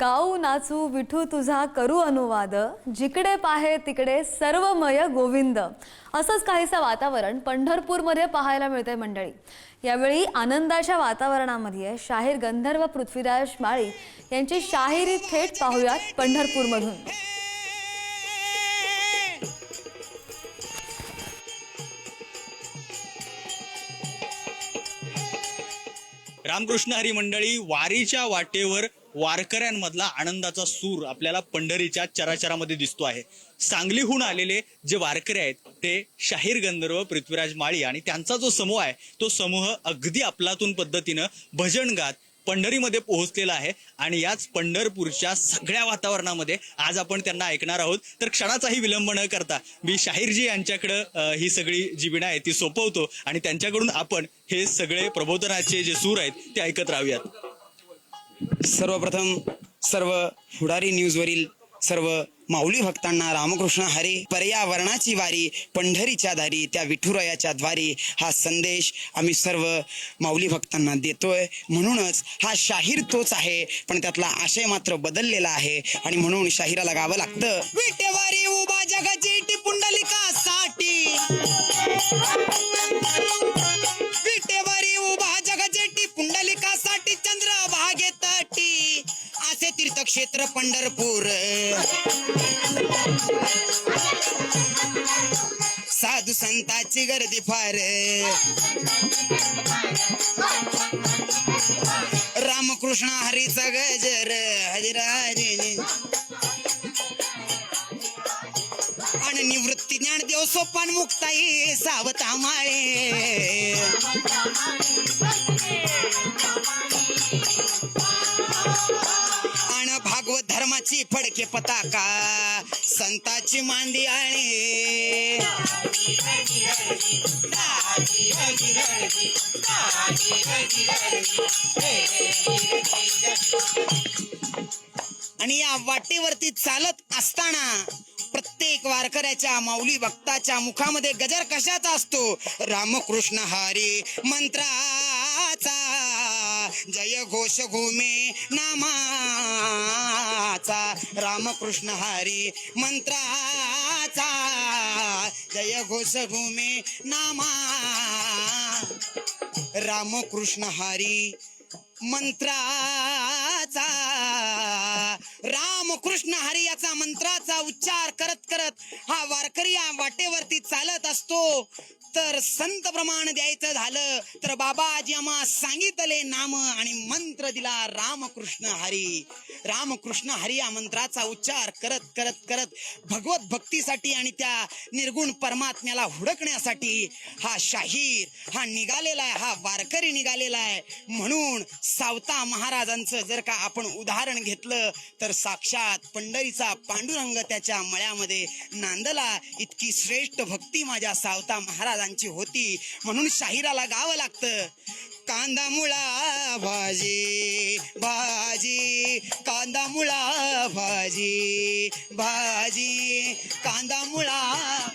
गाऊ नाचू विठू तुझा करू अनुवाद. जिकडे पाहे तिकडे सर्वमय गोविंद. असंच काहीसं वातावरण पंढरपूरमध्ये पाहायला मिळतंय मंडळी. यावेळी आनंदाच्या वातावरणामध्ये शाहीर गंधर्व पृथ्वीराज माळी यांची शाहिरी थेट पाहूयात पंढरपूरमधून. रामकृष्ण हरी मंडळी वारीच्या वाटेवर वारकऱ्यांमधला आनंदाचा सूर आपल्याला पंढरीच्या चराचरामध्ये दिसतो आहे. सांगलीहून आलेले जे वारकरी आहेत ते शाहीर गंधर्व पृथ्वीराज माळी आणि त्यांचा जो समूह आहे तो समूह अगदी आपलातून पद्धतीनं भजन गात पंढरीमध्ये पोहोचलेला आहे आणि याच पंढरपूरच्या सगळ्या वातावरणामध्ये आज आपण त्यांना ऐकणार आहोत. तर क्षणाचाही विलंब न करता मी शाहीरजी यांच्याकडं ही सगळी जी विणा आहे ती सोपवतो आणि त्यांच्याकडून आपण हे सगळे प्रबोधनाचे जे सूर आहेत ते ऐकत राहूयात. सर्वप्रथम सर्व पुढारी न्यूजवरील सर्व माऊली भक्तांना रामकृष्ण हरी पर्यावरणाची वारी पंढरीच्या दारी त्या विठुरायाच्या द्वारी हा संदेश आम्ही सर्व माऊली भक्तांना देतोय. म्हणूनच हा शाहीर तोच आहे पण त्यातला आशय मात्र बदललेला आहे. आणि म्हणून शाहिराला गावं लागतं. विटेवारी उभा क्षेत्र पंढरपूर. साधू संताची गर्दी फार. रामकृष्ण हरीचा गजर हरिराजे आणि निवृत्ती ज्ञानदेव सोपान मुक्ताई सावता माळे धर्माची फडके पताका संताची मांदी आळे आणि या वाटेवरती चालत असताना प्रत्येक वारकऱ्याच्या माऊली भक्ताच्या मुखामध्ये गजर कशाचा असतो? रामकृष्ण हरी मंत्रा. जय घोष घुमे नामाचा. रामकृष्ण हरी मंत्राचा. जय घोष घुमे नामा. रामकृष्ण हरी मंत्रा कृष्ण हरी याचा मंत्राचा उच्चार करत करत हा वारकरी या वाटेवरती चालत असतो. तर संत प्रमाण द्यायचं झालं तर बाबाजी आम्हा सांगितले नाम आणि मंत्र दिला रामकृष्ण हरी. रामकृष्ण हरी या मंत्राचा उच्चार करत करत करत भगवत भक्तीसाठी आणि त्या निर्गुण परमात्म्याला हुडकण्यासाठी हा शाहीर हा निघालेला आहे हा वारकरी निघालेला आहे. म्हणून सावता महाराजांचं जर का आपण उदाहरण घेतलं तर साक्षात पंढरीचा पांडुरंग त्याच्या मळ्यामध्ये नांदला. इतकी श्रेष्ठ भक्ती माझ्या सावता महाराजांची होती. म्हणून शाहिराला गावं लागतं. कांदा मुळा भाजी भाजी कांदा मुळा भाजी भाजी कांदा मुळा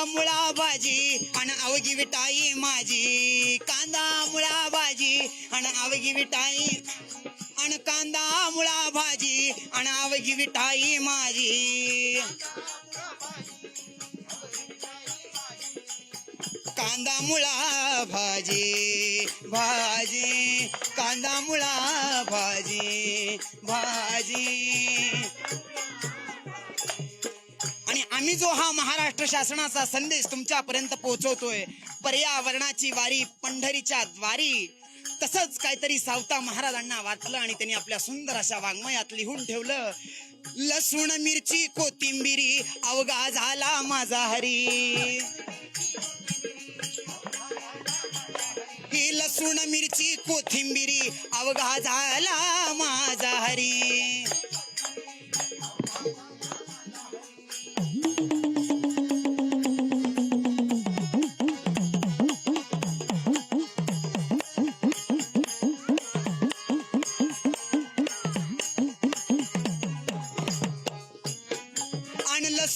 कांदा मुळा भाजी आणि अवघी विटाई माझी. कांदा मुळा भाजी आणि अवघी विटाई आणि कांदा मुळा भाजी आणि अवघी विटाई माझी. कांदा मुळा भाजी. भाजी कांदा मुळा भाजी भाजी. आम्ही जो हा महाराष्ट्र शासनाचा संदेश तुमच्यापर्यंत पोहोचवतोय पर्यावरणाची वारी पंढरीच्या द्वारी तसंच काहीतरी सावता महाराजांना वाटलं आणि त्यांनी आपल्या सुंदर अशा वाङ्मयात लिहून ठेवलं लसूण मिरची कोथिंबिरी अवघा झाला माझा हरी. ही लसूण मिरची कोथिंबिरी अवघा झाला माझा हरी.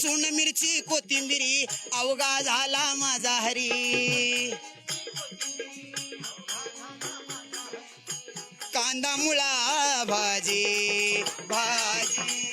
लसूण मिरची कोथिंबिरी अवघा झाला माझा हरी. कांदा मुळा भाजी भाजी.